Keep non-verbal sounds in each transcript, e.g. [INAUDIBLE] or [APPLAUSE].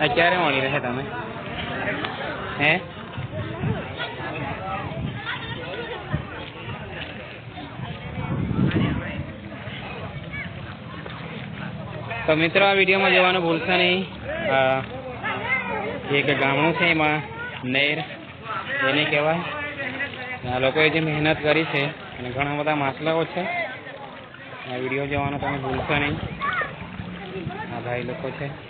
આ ક્યારે મળી રહે તમે. હે? તો મિત્રો, આ વિડીયોમાં જવાનું ભૂલશો નહીં. એક ગામડું છે એમાં નહેર એને કહેવાય. આ લોકોએ જે મહેનત કરી છે અને ઘણા બધા માછલાઓ છે. આ વીડિયો જોવાનો તમે ભૂલશો નહીં. આ ભાઈ લોકો છે.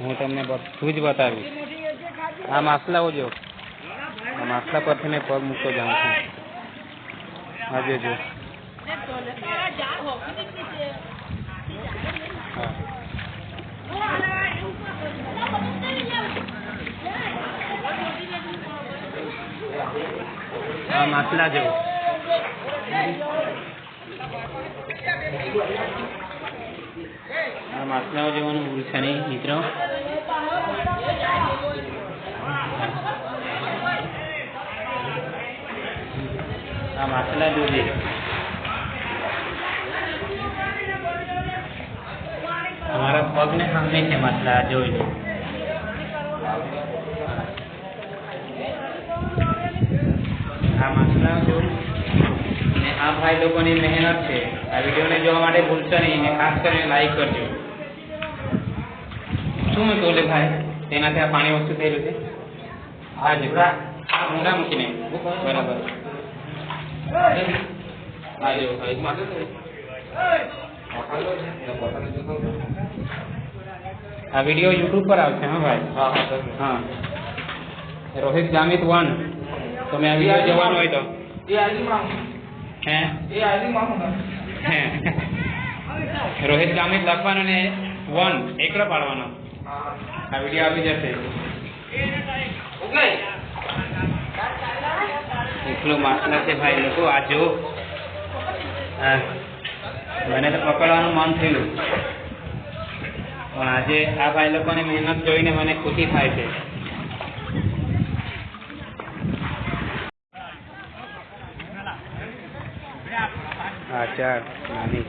હું તમને બધું જ બતાવીશ. આ માછલાઓ જો આ માછલા પરથી મેં પગ મૂકતો જાઉં છું. આ જો જો હા. આ માછલા જો. આ માછલાઓ જોવાનું ભૂલશે નહીં, મિત્રો. આ માછલા જોજે અમારા પગને સામે છે માછલા જોઈ આ માછલા આ ભાઈ લોકોની મહેનત છે. આ વિડીયોને જોવા માટે ભૂલશો નહીં. ખાસ કરીને લાઈક કરજો. શું મેં કહું લે ભાઈ? તેનાથી આ પાણી ઓછું થયેલું છે? હા જી. ઊંડા મૂકીને. બરાબર. આ વીડિયો યુટ્યુબ પર આવશે હા ભાઈ? હા રોહિત ગામિત વન. તમે આ વીડિયો જોવાનો હોય તો. હે? હે રોહિત જામિત લખવાનો ને વન એકલો પાડવાનો. આ વીડિયો આવી જશે. એટલો માસલા છે ભાઈ લોકો, આ જો. મને તો પકડવાનું મન થયું પણ આજે આ ભાઈ લોકોની મહેનત જોઈને મને ખુશી થાય છે. હા નાની.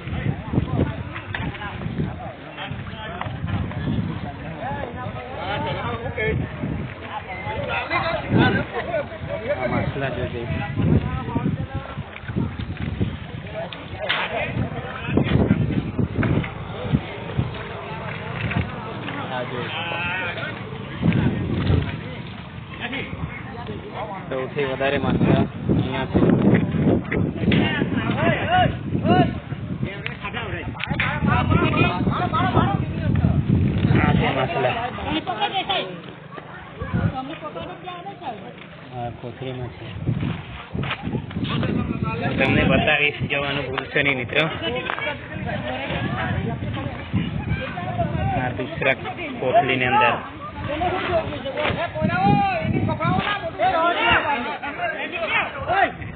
માછલા જોજે. સૌથી વધારે માછલા અહીંયા છે આ છે માછલા આ કોથળીમાં છે. તમને બતાવીશ જવાનું ભૂલશે નહીં મિત્રો. આ દૂસરા કોથળીની અંદર.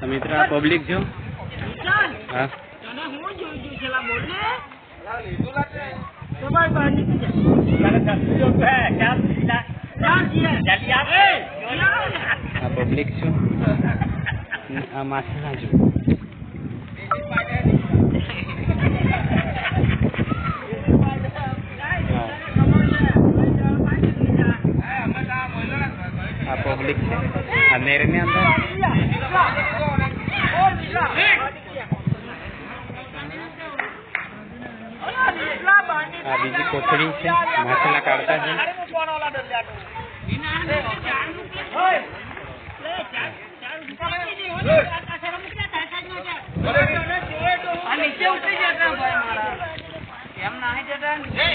મિત્રો આ પબ્લિક જો. હા. આ પબ્લિક છું આ માછલા જો હા. આ પબ્લિક છે આ નેરની અંદર આ બીજી કોથળી છે માછલા કાઢતા છે નીચે ઉતરી જતા એમ ના જતા ને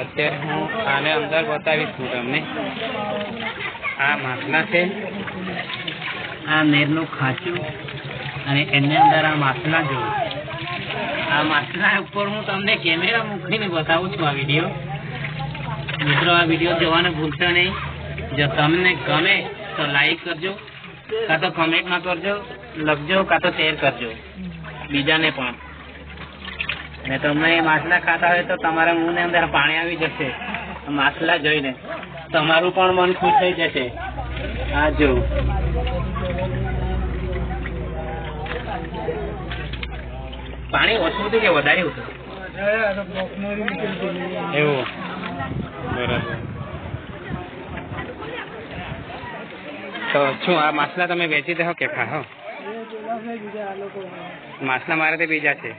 અત્યારે હું આને અંદર બતાવીશ છું તમને. આ માછલા છે. આ નેરનું ખાંચું અને એની અંદર આ માછલા જોઉં આ માછલા ઉપર હું તમને કેમેરા મૂકીને બતાવું છું આ વીડિયો. મિત્રો, આ વીડિયો જોવાનું ભૂલશો નહીં. જો તમને ગમે તો લાઈક કરજો. કાં તો કમેન્ટમાં કરજો લખજો કાં તો શેર કરજો. બીજાને પણ. ને તમને માછલા ખાતા હોય તો તમારા મોંની અંદર પાણી આવી જશે. માછલા જોઈને. તમારું પણ મન ખુશ થઈ જશે. આ જો. પાણી ઓછું હતું કે વધારે હતું? એવું. બરાબર તો શું આ માછલા તમે વેચી દો કે હો? માછલા મારે તો બીજા છે.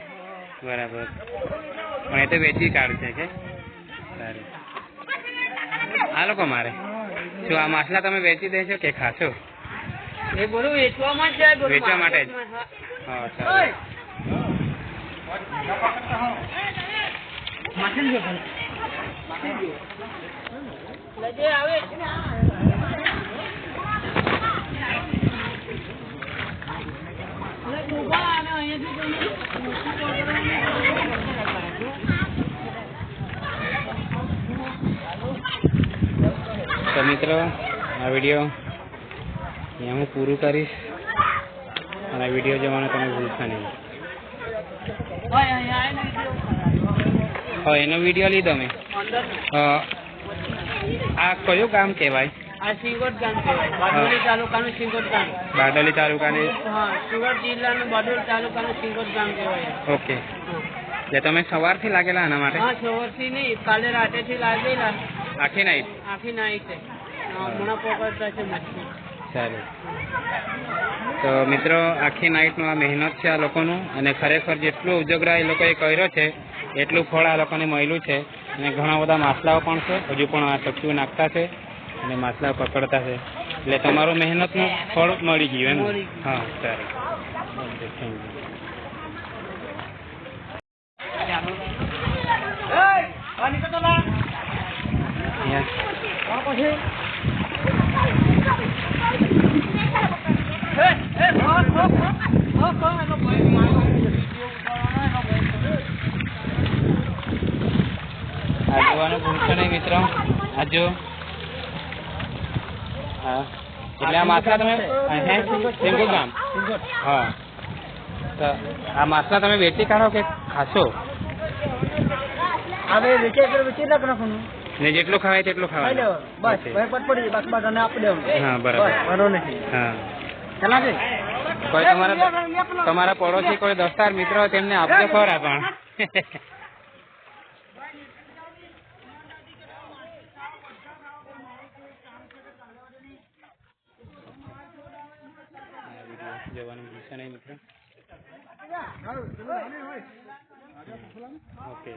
બરાબર. પણ એ તો વેચી કાઢશે કે? સારું. આ લોકો મારે. શું આ માછલા તમે વેચી દેશો કે ખાશો એ બોલું વેચવામાં જ વેચવા માટે જ? હા સારું. આવે એટલે ઊભા અને અહીંયાથી તો મિત્રો, આ વીડિયો અહીંયા હું પૂરું કરીશ. અને વીડિયો જોવાનો તમે ભૂલશો નહીં. હા, એનો વીડિયો લીધો મેં. આ કયું કામ કહેવાય? આ સિંગોટ ગામ કહેવાય. બારડોલી તાલુકાનું સિંગોટ ગામ. બારડોલી તાલુકાની? હા સુરત જિલ્લાનું બારડોલી તાલુકાનું સિંગોટ ગામ કહેવાય. ઓકે. એટલે તમે સવારથી લાગેલા આના માટે? હા સવારથી નહીં કાલે રાતેથી લાગેલા. આખી નાઈટ આખી નાઈટ હમણાં પકડતા છે મચ્છી સારું તો મિત્રો આખી નાઈટનું આ મહેનત છે આ લોકોનું અને ખરેખર જેટલું ઉજગરા એ લોકોએ કર્યો છે એટલું ફળ આ લોકોને મળ્યું છે અને ઘણા બધા માછલાઓ પણ છે હજુ પણ આ ચક્કુ નાખતા છે. અને માછલા પકડતા છે. એટલે તમારું મહેનતનું ફળ મળી ગયું એમ. હા સારું. આ જોવાનું ભૂલશો નહીં મિત્રો. આ જો. હા. એટલે આ માસલા તમે હે? ગામ? હા. તો આ માછલા તમે વેચી કાઢો કે ખાશો? હવે વેચે વેચી નાખ નાખવાનું ને જેટલું ખવાય તેટલું ખાઈ બસ પટ પડી બસ બસ અને આપી દેવાનું. હા બરાબર. વાંધો નહીં. હા. ચાલા છે કોઈ તમારા તમારા પડોશી કોઈ દોસ્તાર મિત્રો હોય તેમને આપજો ખરા પણ. [LAUGHS] જોવાનું ભૂલશો નહીં મિત્ર? ઓકે